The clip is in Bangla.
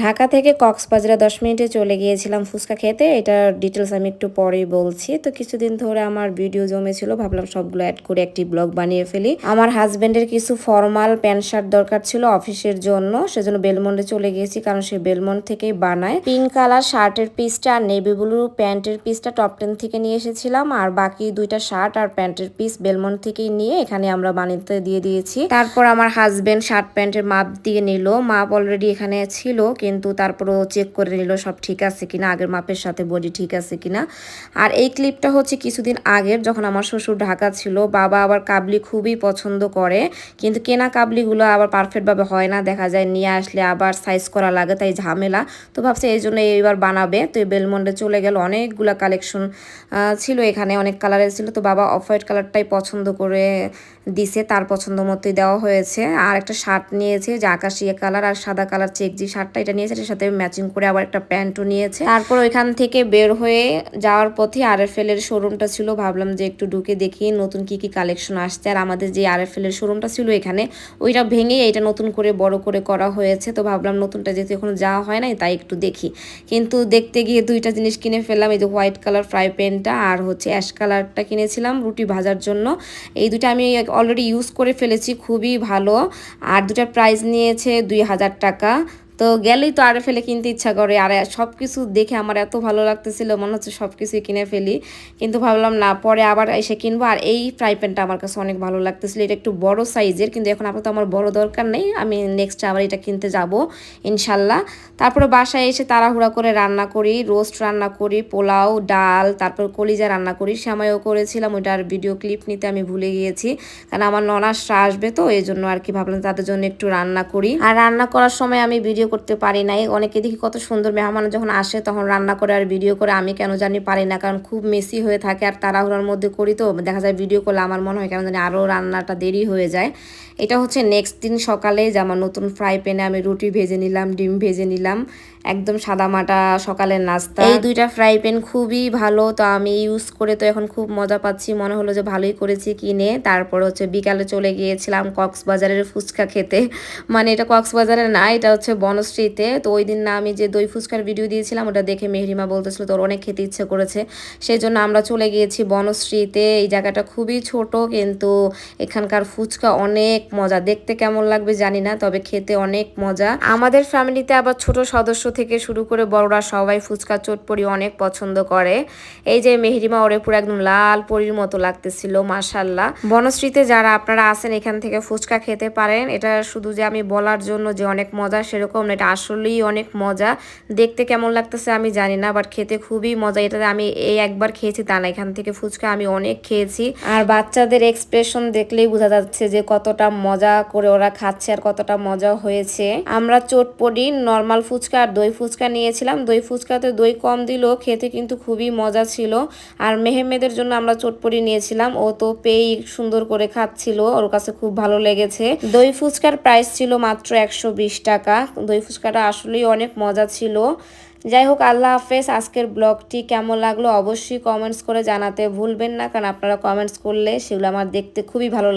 ঢাকা থেকে কক্সবাজারে দশ মিনিটে চলে গিয়েছিলাম ফুচকা খেতে। এটা ডিটেলস আমি একটু পরেই বলছি। তো কিছুদিন ধরে আমার ভিডিও জমেছিল, ভাবলাম সবগুলো অ্যাড করে একটি ব্লগ বানিয়ে ফেলি। আমার হাজবেন্ডের কিছু ফর্মাল প্যান্ট শার্ট দরকার ছিল অফিসের জন্য, সেজন্য বেলমন্ডে চলে গিয়েছি, কারণ সে বেলমন্ড থেকেই বানায়। পিঙ্ক কালার শার্টের পিসটা আর নেভি ব্লু প্যান্টের পিসটা টপ টেন থেকে নিয়ে এসেছিলাম, আর বাকি দুইটা শার্ট আর প্যান্টের পিস বেলমন্ড থেকেই নিয়ে এখানে আমরা বানিয়ে দিয়ে দিয়েছি। তারপর আমার হাজবেন্ড শার্ট প্যান্টের মাপ দিয়ে নিল, মাপ অলরেডি এখানে ছিল কিন্তু তারপরও চেক করে নিল সব ঠিক আছে কিনা, আগের মাপের সাথে বডি ঠিক আছে কিনা। আর এই ক্লিপটা হচ্ছে কিছুদিন আগের যখন আমার শ্বশুর ঢাকা ছিল, বাবা আবার কাবলি খুবই পছন্দ করে, কিন্তু কেনা কাবলিগুলো আবার পারফেক্টভাবে হয় না, দেখা যায় নিয়ে আসলে আবার সাইজ করা লাগে, তাই ঝামেলা। তো ভাবছে এই জন্য এইবার বানাবে, তো এই বেলমন্ডে চলে গেল, অনেকগুলা কালেকশন ছিল এখানে, অনেক কালারের ছিল, তো বাবা অফ হোয়াইট কালারটাই পছন্দ করে দিছে, তার পছন্দ মতোই দেওয়া হয়েছে। আর একটা শার্ট নিয়েছে যে আকাশিয়া কালার আর সাদা কালার চেক যে শার্টটা এটা নিয়েছে, এটার সাথে ম্যাচিং করে আবার একটা প্যান্টও নিয়েছে। তারপর ওইখান থেকে বের হয়ে যাওয়ার পথে আর এফ এর শোরুমটা ছিল। ভাবলাম যে একটু ঢুকে দেখি নতুন কি কি কালেকশন আসছে। আর আমাদের যে আর এফ এর শোরুমটা ছিল এখানে, ওইটা ভেঙে এটা নতুন করে বড় করে করা হয়েছে। তো ভাবলাম নতুনটা যেহেতু এখন যাওয়া হয় নাই, তাই একটু দেখি। কিন্তু দেখতে গিয়ে দুইটা জিনিস কিনে ফেললাম, এই যে হোয়াইট কালার ফ্রাই প্যানটা আর হচ্ছে অ্যাশ কালারটা কিনেছিলাম রুটি ভাজার জন্য। এই দুটো আমি অলরেডি ইউজ করে ফেলেছি খুবই ভালো। আর দুটা প্রাইস নিয়েছে দুই হাজার টাকা। তো গেলেই তো আরে ফেলে কিনতে ইচ্ছা করে। আর সব কিছু দেখে আমার এত ভালো লাগতেছিল, মনে হচ্ছে সব কিছুই কিনে ফেলি। কিন্তু ভাবলাম না, পরে আবার এসে কিনবো। আর এই ফ্রাই প্যানটা আমার কাছে অনেক ভালো লাগতেছিল। এটা একটু বড় সাইজের, কিন্তু এখন আপাতত আমার বড় দরকার নেই। আমি নেক্সট আবার এটা কিনতে যাব, ইনশাল্লাহ। তারপরে বাসায় এসে তাড়াহুড়া করে রান্না করি, রোস্ট রান্না করি, পোলাও, ডাল, তারপর কলিজা রান্না করি। সময়ও করেছিলাম ওইটার ভিডিও ক্লিপ নিতে আমি ভুলে গিয়েছি। কারণ আমার ননাসরা আসবে তো এই জন্য আর কি ভাবলাম তাদের জন্য একটু রান্না করি। আর রান্না করার সময় আমি ভিডিও করতে পারি নাই। অনেকে দেখি কত সুন্দর মেহমান যখন আসে তখন রান্না করে আর ভিডিও করে, আমি কেন জানি পারি না, কারণ খুব মেসি হয়ে থাকে আর তাড়াহুড়ার মধ্যে করি তো। দেখা যায় ভিডিও করলে আমার মনে হয় কেন জানি আরও রান্নাটা দেরি হয়ে যায়। এটা হচ্ছে নেক্সট দিন সকালে যে আমার নতুন ফ্রাই প্যানে আমি রুটি ভেজে নিলাম, ডিম ভেজে নিলাম। একদম সাদা মাটা সকালের নাস্তা। এই দুইটা ফ্রাই প্যান খুবই ভালো, তো আমি ইউজ করে তো এখন খুব মজা পাচ্ছি। মনে হলো যে ভালোই করেছি কিনে। তারপর হচ্ছে বিকালে চলে গিয়েছিলাম কক্সবাজারের ফুচকা খেতে। মানে এটা কক্সবাজারের না, এটা হচ্ছে বনশ্রীতে। তো ওই দিন না আমি যে দই ফুচকার ভিডিও দিয়েছিলাম, ওটা দেখে মেহরিমা বলতেছিল, তোর অনেক খেতে ইচ্ছে করেছে। সেই জন্য আমরা চলে গিয়েছি বনশ্রীতে। এই জায়গাটা খুবই ছোট, কিন্তু এখানকার ফুচকা অনেক মজা। দেখতে কেমন লাগবে জানি না, তবে খেতে অনেক মজা। আমাদের ফ্যামিলিতে আবার ছোট সদস্য থেকে শুরু করে বড়রা সবাই ফুচকা চটপড়ি অনেক পছন্দ করে। এই যে মেহরিমা, ওরে পুরো একদম লাল পরির মতো লাগতেছিল মাসাল্লাহ বনশ্রীতে যারা আপনারা আছেন, এখান থেকে ফুচকা খেতে পারেন। এটা শুধু যে আমি বলার জন্য যে অনেক মজা, সেরকম এটা আসলেই অনেক মজা। দেখতে কেমন লাগতেছে আমি জানি না বাট খেতে খুবই মজা। এটাতে আমি এই একবার খেয়েছি, তা না, এখান থেকে ফুচকা আমি অনেক খেয়েছি। আর বাচ্চাদের এক্সপ্রেশন দেখলেই বোঝা যাচ্ছে যে কতটা মজা করে ওরা খাচ্ছে আর কতটা মজা হয়েছে। আমরা চটপটি নর্মাল ফুচকা আর দই ফুচকা নিয়েছিলাম। দই ফুচকাতে দই কম দিল, খেতে কিন্তু খুবই মজা ছিল। আর মেহেমেদের জন্য আমরা চটপটি নিয়েছিলাম। ও তো পেই সুন্দর করে খাচ্ছিল, ওর কাছে খুব ভালো লেগেছে। দই ফুচকার প্রাইস ছিল মাত্র একশো বিশ টাকা। দই ফুচকাটা আসলেই অনেক মজা ছিল। যাই হোক, আল্লাহ হাফেজ। আজকের ব্লগটি কেমন লাগল অবশ্যই কমেন্টস করে জানাতে ভুলবেন না। কারণ আপনারা কমেন্টস করলে সেগুলো আমার দেখতে খুবই ভালো